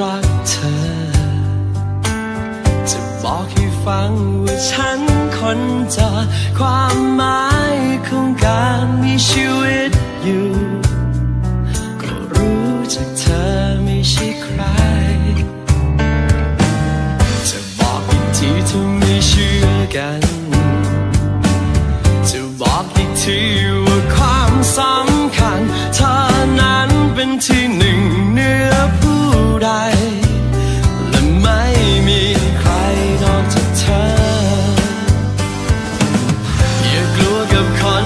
รักเธอ จะบอกให้ฟังว่าฉันคนจะความหมายของการมีชีวิตอยู่ ก็รู้จากเธอไม่ใช่ใคร จะบอกอีกทีถ้าไม่เชื่อกัน จะบอกอีกที of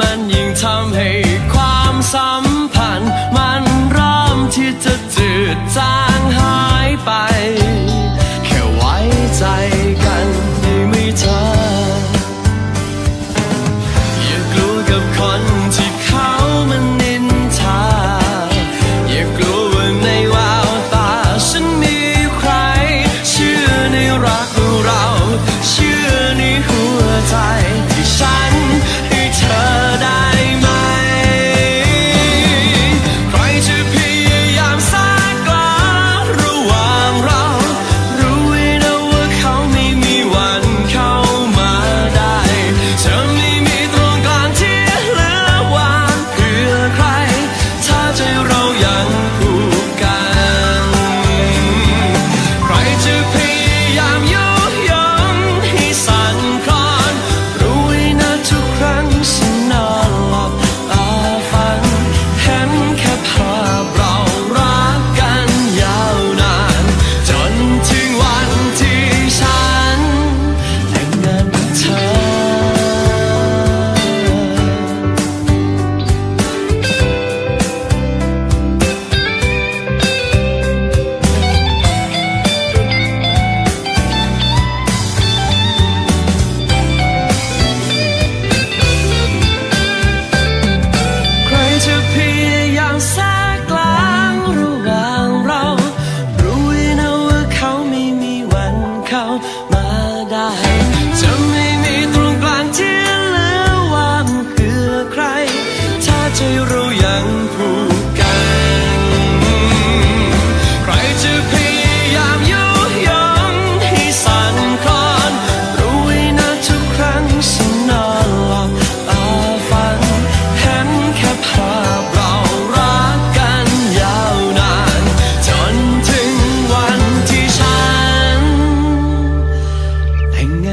闷然叹气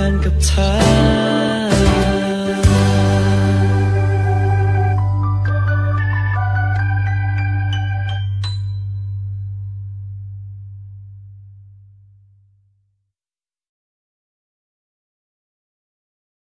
านกับเธอ